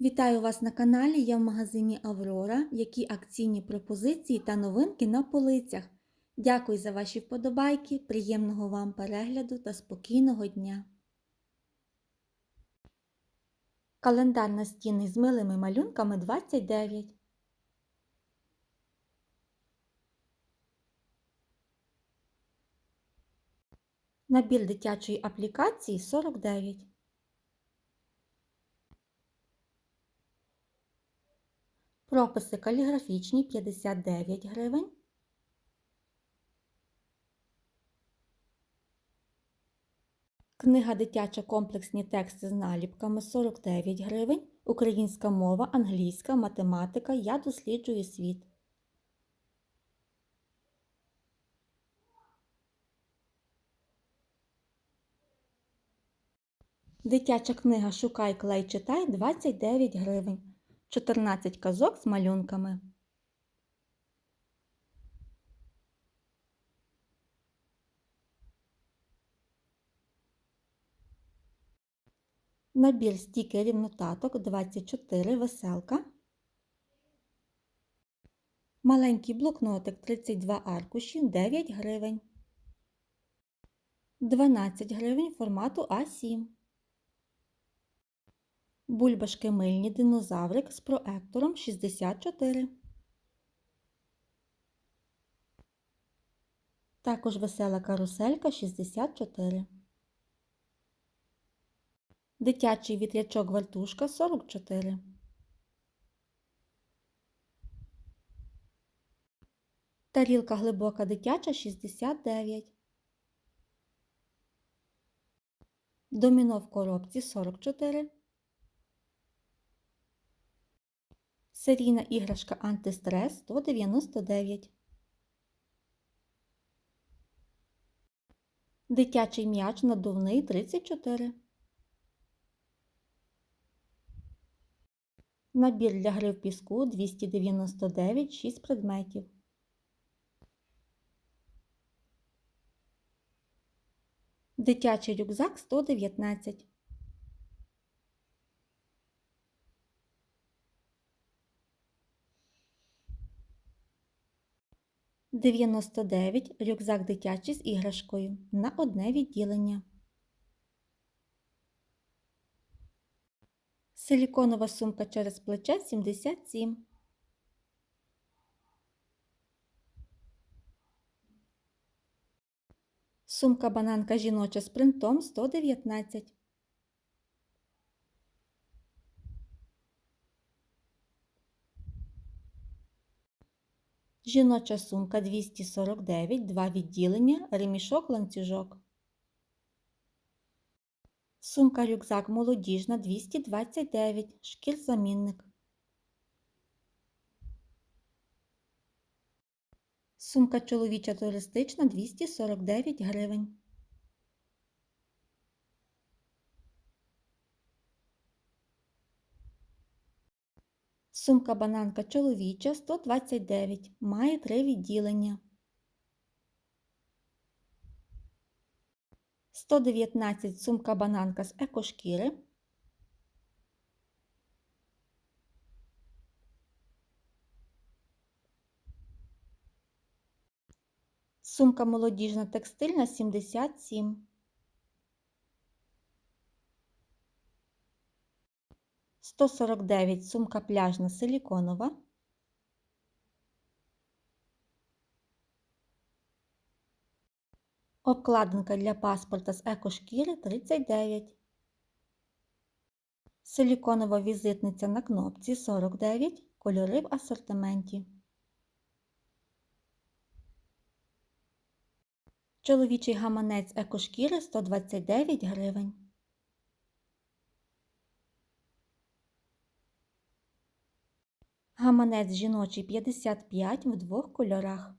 Вітаю вас на каналі. Я в магазині Аврора. Які акційні пропозиції та новинки на полицях. Дякую за ваші вподобайки, приємного вам перегляду та спокійного дня. Календар настінний з милими малюнками 29. Набір дитячої аплікації 49. Прописи каліграфічні 59 гривень. Книга дитяча комплексні тексти з наліпками 49 гривень. Українська мова, англійська, математика. Я досліджую світ. Дитяча книга Шукай клей читай 29 гривень. 14 казок з малюнками. Набір стікерів нотаток 24 веселка. Маленький блокнотик 32 аркуші 9 гривень. 12 гривень формату А7. Бульбашки мильні динозаврик з проектором 64. Також весела каруселька 64. Дитячий вітрячок вертушка 44. Тарілка глибока дитяча 69. Доміно в коробці 44. Серійна іграшка антистрес 199. Дитячий м'яч надувний 34. Набір для гри в піску 299 6 предметів. Дитячий рюкзак 119. Дев'яносто дев'ять рюкзак дитячий з іграшкою на одне відділення. Силіконова сумка через плече 77. Сумка бананка жіноча з принтом 119. Жіноча сумка 249, два відділення, ремішок ланцюжок. Сумка рюкзак молодіжна 229, шкір-замінник. Сумка чоловіча туристична 249 гривень. Сумка бананка чоловіча 129, має три відділення. 119 сумка бананка з екошкіри. Сумка молодіжна текстильна 77. Сто сорок дев'ять сумка пляжна силіконова. Обкладинка для паспорта з екошкіри 39. Силіконова візитниця на кнопці 49. Кольори в асортименті. Чоловічий гаманець екошкіри 129 гривень. Гаманець жіночий 55 в двох кольорах.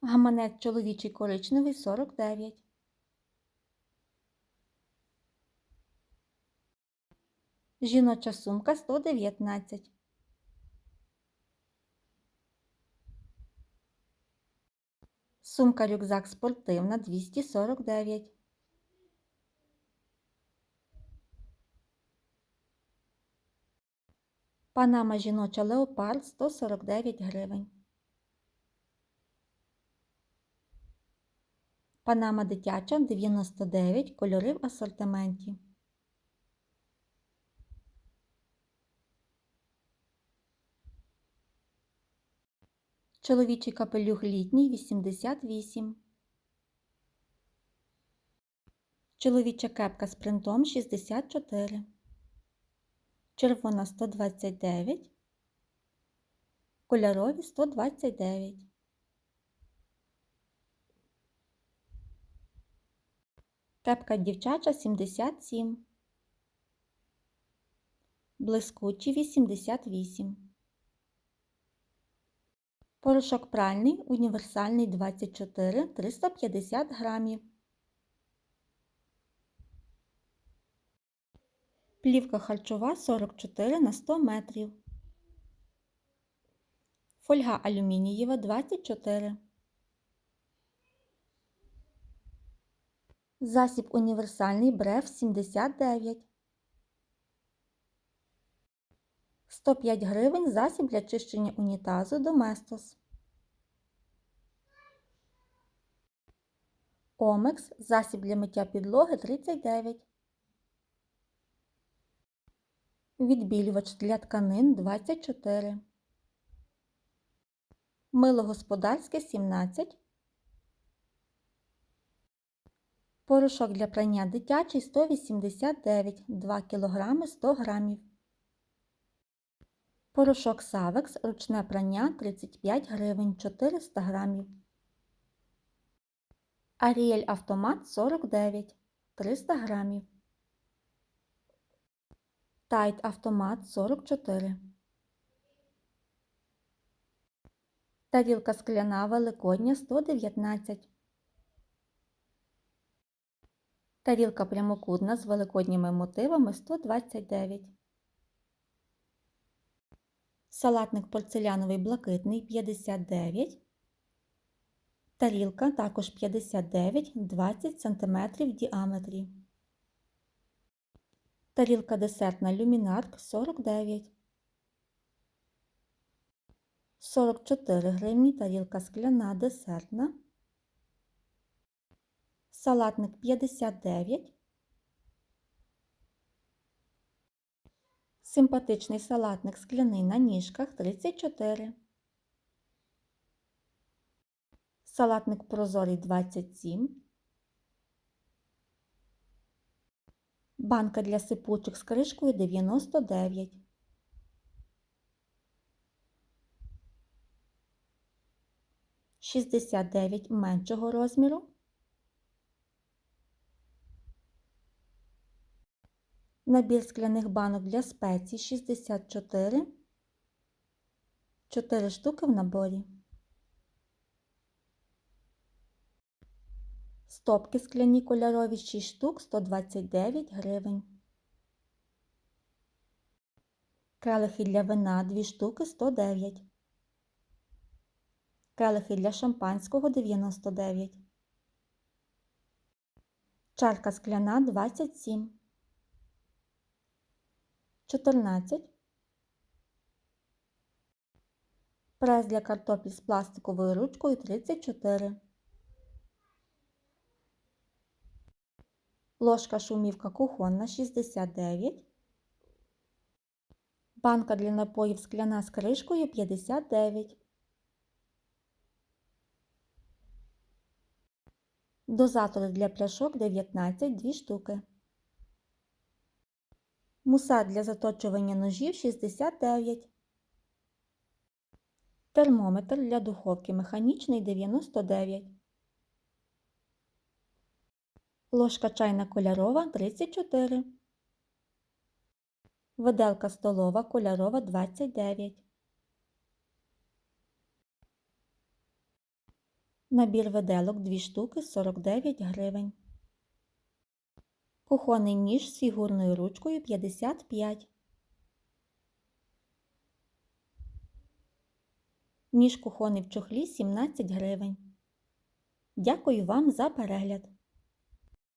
Гаманець чоловічий коричневий 49. Жіноча сумка 119. Сумка рюкзак спортивна 249. Панама жіноча леопард 149 гривень. Панама дитяча 99 кольори в асортименті. Чоловічий капелюх літній 88. Чоловіча кепка з принтом 64. Червона 129. Кольорові 129. Кепка дівчача 77. Блискучі 88. Порошок пральний універсальний 24 350 грамів. Плівка харчова 44 на 100 метрів. Фольга алюмінієва 24. Засіб універсальний бреф 79. 105 гривень засіб для чищення унітазу Доместос. Омекс засіб для миття підлоги 39. Відбілювач для тканин 24. Мило господарське 17. Порошок для прання дитячий 189 2 кг 100 г. Порошок Савекс ручне прання 35 гривень 400 грамів. Аріель автомат 49 300 грамів. Тайт автомат 44. Тарілка скляна великодня 119. Тарілка прямокутна з великодніми мотивами 129. Салатник порцеляновий блакитний 59. Тарілка також 59 20 см в діаметрі. Тарілка десертна люмінарк 49. 44 гривні тарілка скляна десертна. Салатник 59. Симпатичний салатник скляний на ніжках 34. Салатник прозорий 27. Банка для сипучих з кришкою 99. Шістдесят дев'ять меншого розміру. Набір скляних банок для спецій 64. 4 штуки в наборі. Стопки скляні кольорові 6 штук 129 гривень. Келихи для вина 2 штуки 109. Келихи для шампанського 99. Чарка скляна 27. 14. Прес для картоплі з пластиковою ручкою 34. Ложка шумівка кухонна 69. Банка для напоїв скляна з кришкою 59. Дозатори для пляшок 19 2 штуки. Мусар для заточування ножів 69. Термометр для духовки механічний 99. Ложка чайна кольорова 34. Виделка столова кольорова 29. Набір виделок 2 штуки 49 гривень. Кухонний ніж з фігурною ручкою 55. Ніж кухонний в чохлі 17 гривень. Дякую вам за перегляд!